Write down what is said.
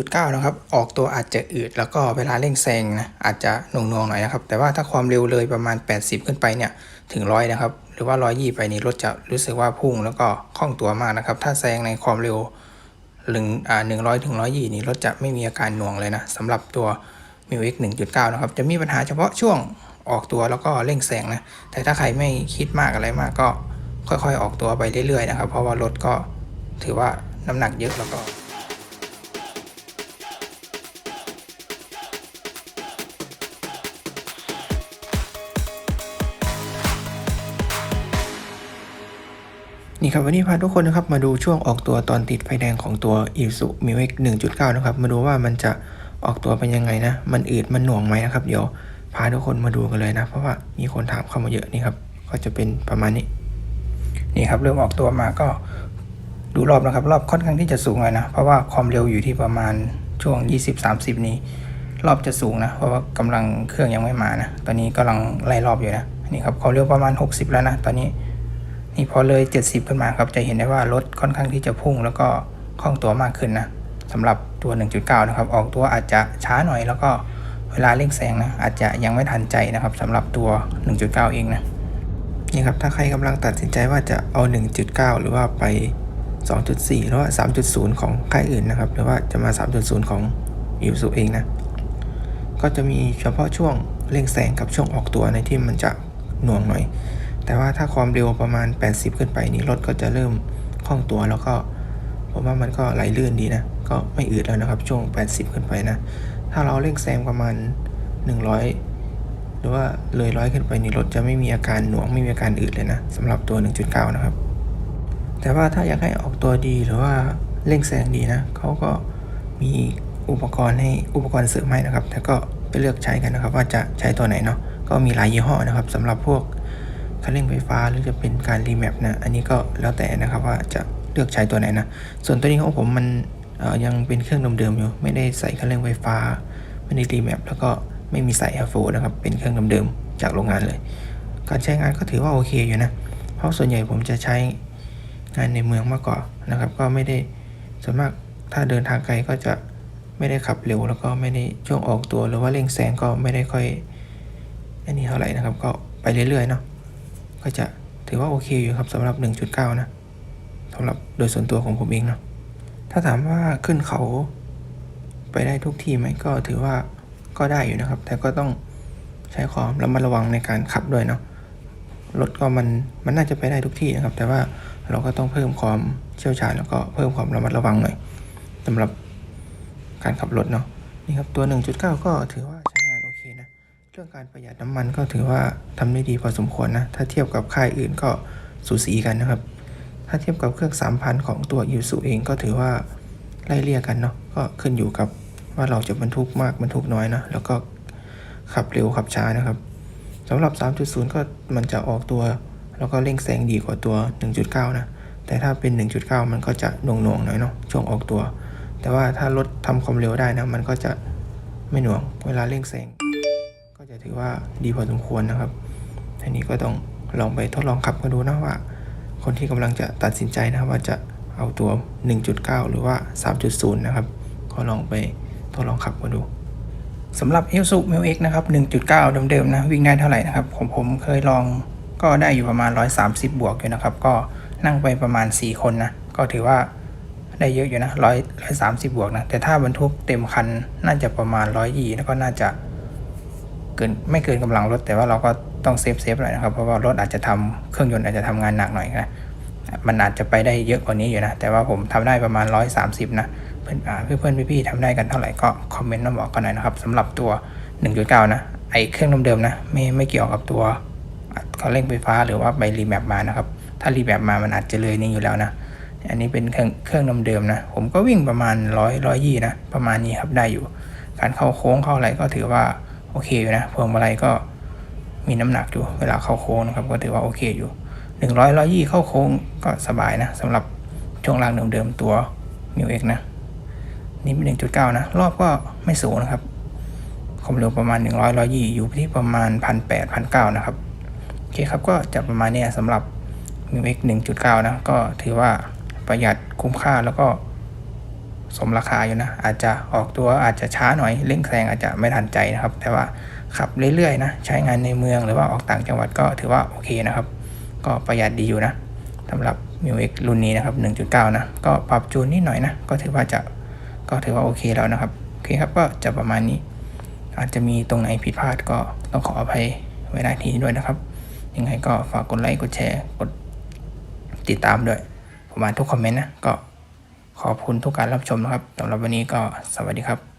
1.9นะครับ ออกตัวอาจจะอืดแล้วก็เวลาเร่งแซงนะอาจจะหน่วงๆหน่อยนะครับ แต่ว่าถ้าความเร็วเลยประมาณ 80 ขึ้นไปเนี่ยถึงร้อยนะครับ หรือว่าร้อยยี่ไปนี่รถจะรู้สึกว่าพุ่งแล้วก็คล่องตัวมากนะครับ ถ้าแซงในความเร็วหนึ่งอ่าหนึ่งร้อยถึงร้อยยี่นี่รถจะไม่มีอาการหน่วงเลยนะสำหรับตัว m ิว X 1.9นะครับ จะมีปัญหาเฉพาะช่วงออกตัวแล้วก็เร่งแซงนะ แต่ถ้าใครไม่คิดมากอะไรมากก็ค่อยๆ ออกตัวไปเรื่อยๆนะครับ เพราะว่ารถก็ถือว่าน้ำหนักเยอะแล้วก็ นี่ครับวันนี้พาทุกคนนะครับมาดูช่วงออกตัวตอนติดไฟแดงของตัว i s u m i x 1.9 นะครับ มาดูว่ามันจะออกตัวเป็นยังไงนะ มันอืดมันหน่วงไหมนะครับ เดี๋ยวพาทุกคนมาดูกันเลยนะ เพราะว่ามีคนถามเข้ามาเยอะนี่ครับ ก็จะเป็นประมาณนี้ นี่ครับเริ่มออกตัวมาก็ดูรอบนะครับ รอบค่อนข้างที่จะสูงเลยนะ เพราะว่าความเร็วอยู่ที่ประมาณช่วง 20-30 นี้ รอบจะสูงนะ เพราะว่ากำลังเครื่องยังไม่มานะ ตอนนี้กำลังไล่รอบอยู่นะ นี่ครับความเร็วประมาณ 60 แล้วนะ ตอนนี้ นี่พอเลย 70 ขึ้นมาครับจะเห็นได้ว่ารถค่อนข้างที่จะพุ่ง แล้วก็คล่องตัวมากขึ้นนะสำหรับตัว 1.9 นะครับ ออกตัวอาจจะช้าหน่อย แล้วก็เวลาเร่งแซงนะอาจจะยังไม่ทันใจนะครับสำหรับตัว 1.9 เองนะนี่ครับถ้าใครกำลังตัดสินใจว่าจะเอา 1.9 หรือว่าไป 2.4 หรือว่า 3.0 ของค่ายอื่นนะครับ หรือว่าจะมา 3.0 ของยูสุเองนะก็จะมีเฉพาะช่วงเร่งแซงกับช่วงออกตัวในที่มันจะหน่วงหน่อย แต่ว่าถ้าความเร็วประมาณ 80 ขึ้นไปนี้รถก็จะเริ่มคล่องตัวแล้วก็ผมว่ามันก็ไหลลื่นดีนะ ก็ไม่อืดแล้วนะครับ ช่วง 80 ขึ้นไปนะ ถ้าเราเร่งแซงประมาณ 100 หรือว่าเลยร้อยขึ้นไปนี่รถจะไม่มีอาการหน่วงไม่มีอาการอืดเลยนะสำหรับตัว 1.9 นะครับ แต่ว่าถ้าอยากให้ออกตัวดีหรือว่าเร่งแซงดีนะเขาก็มีอุปกรณ์ให้อุปกรณ์เสริมให้นะครับ แต่ก็ไปเลือกใช้กันนะครับ ว่าจะใช้ตัวไหนเนาะก็มีหลายยี่ห้อนะครับสำหรับพวก คันเร่งไฟฟ้าหรือจะเป็นการรีแมปนะอันนี้ก็แล้วแต่นะครับว่าจะเลือกใช้ตัวไหนนะส่วนตัวนี้ของผมมันยังเป็นเครื่องเดิมๆอยู่ ไม่ได้ใส่คันเร่งไฟฟ้าไม่ได้รีแมปแล้วก็ไม่มีใส่ h ฟนะครับเป็นเครื่องเดิมๆจากโรงงานเลย การใช้งานก็ถือว่าโอเคอยู่นะเพราะส่วนใหญ่ผมจะใช้งานในเมืองมากกว่านะครับ ก็ไม่ได้ส่วนมากถ้าเดินทางไกลก็จะไม่ได้ขับเร็วแล้วก็ไม่ได้ช่วงออกตัวหรือว่าเร่งแซงก็ไม่ได้ค่อยอันนี้เท่าไหร่นะครับ ก็ไปเรื่อยๆเนาะ ก็จะถือว่าโอเคอยู่ครับสำหรับ 1.9 นะสำหรับโดยส่วนตัวของผมเองเนาะถ้าถามว่าขึ้นเขาไปได้ทุกที่ไหมก็ถือว่าก็ได้อยู่นะครับ แต่ก็ต้องใช้ความระมัดระวังในการขับด้วยเนาะรถก็มันมันน่าจะไปได้ทุกที่นะครับ แต่ว่าเราก็ต้องเพิ่มความเชี่ยวชาญแล้วก็เพิ่มความระมัดระวังหน่อยสำหรับการขับรถเนาะนี่ครับตัว 1.9 ก็ถือว่า เรื่องการประหยัดน้ำมันก็ถือว่าทำได้ดีพอสมควรนะ ถ้าเทียบกับค่ายอื่นก็สูสีกันนะครับ ถ้าเทียบกับเครื่อง 3,000 ของตัวยูสุเองก็ถือว่าไล่เลี่ยกันเนาะ ก็ขึ้นอยู่กับว่าเราจะบรรทุกมากบรรทุกน้อยนะ แล้วก็ขับเร็วขับช้านะครับสำหรับ 3.0 ก็มันจะออกตัว แล้วก็เร่งแซงดีกว่าตัว 1.9 นะ แต่ถ้าเป็น 1.9 มันก็จะหน่วงๆหน่อยเนาะช่วงออกตัว แต่ว่าถ้ารถทำความเร็วได้นะ มันก็จะไม่หน่วงเวลาเร่งแซง จะถือว่าดีพอสมควรนะครับทีนี้ก็ต้องลองไปทดลองขับกันดูนะว่า คนที่กำลังจะตัดสินใจนะว่าจะเอาตัว 1.9 หรือว่า 3.0 นะครับ ก็ลองไปทดลองขับกันดูสำหรับ i s u m i l X นะครับ 1.9 เดิมๆนะ วิ่งได้เท่าไหร่นะครับ ผมผมเคยลองก็ได้อยู่ประมาณ 130 บวกอยู่นะครับ ก็นั่งไปประมาณ 4 คนนะ ก็ถือว่าได้เยอะอยู่นะ100 130บวกนะ แต่ถ้าบรรทุกเต็มคันน่าจะประมาณ120แล้วก็น่าจะ เกินไม่เกินกำลังรถ แต่ว่าเราก็ต้องเซฟเซฟหน่อยนะครับ เพราะว่ารถอาจจะทำเครื่องยนต์อาจจะทำงานหนักหน่อยนะมันอาจจะไปได้เยอะกว่านี้อยู่นะ แต่ว่าผมทำได้ประมาณ 130 นะ เพื่อนอ่าเพื่อนๆพี่ๆทำได้กันเท่าไหร่ก็คอมเมนต์มาบอกกันหน่อยนะครับสำหรับตัว 1.9 นะ ไอเครื่องเดิมๆนะ ไม่ไม่เกี่ยวกับตัวเขาเร่งไฟฟ้าหรือว่าไปรีแมปมานะครับ ถ้ารีแมปมามันอาจจะเลยนี้อยู่แล้วนะ อันนี้เป็นเครื่องเครื่องเดิมๆนะ ผมก็วิ่งประมาณร้อยร้อยยี่นะ ประมาณนี้ครับได้อยู่ การเข้าโค้งเข้าอะไรก็ถือว่า โอเคอยู่นะพวงมาลัยก็มีน้ำหนักอยู่เวลาเข้าโค้งนะครับ ก็ถือว่าโอเคอยู่หนึ่งร้อยร้อยยี่เข้าโค้งก็สบายนะสำหรับช่วงล่างเดิมๆตัวมิวเอ็กนะ นี่เป็น1.9นะ รอบก็ไม่สูงนะครับความเร็วประมาณ100 120อยี่อยู่ที่ประมาณ1,800 1,900นเก้านะครับโอเคครับก็จะประมาณเนี้ยสำหรับ m i x 1.9นะ ก็ถือว่าประหยัดคุ้มค่าแล้วก็ สมราคาอยู่นะ อาจจะออกตัวอาจจะช้าหน่อยเร่งแซงอาจจะไม่ทันใจนะครับ แต่ว่าขับเรื่อยๆนะใช้งานในเมืองหรือว่าออกต่างจังหวัดก็ถือว่าโอเคนะครับ ก็ประหยัดดีอยู่นะสำหรับ m ิ x รุ่นนี้นะครับ 1.9 นะ ก็ปรับจูนนิดหน่อยนะ ก็ถือว่าจะก็ถือว่าโอเคแล้วนะครับ โอเคครับก็จะประมาณนี้ อาจจะมีตรงไหนผิดพลาดก็ต้องขออภัยไว้ณที่นี้ด้วยนะครับ ยังไงก็ฝากกดไลค์กดแชร์กดติดตามด้วยผมอ่านทุกคอมเมนต์นะก็ ขอบคุณทุกการรับชมนะครับสำหรับวันนี้ก็สวัสดีครับ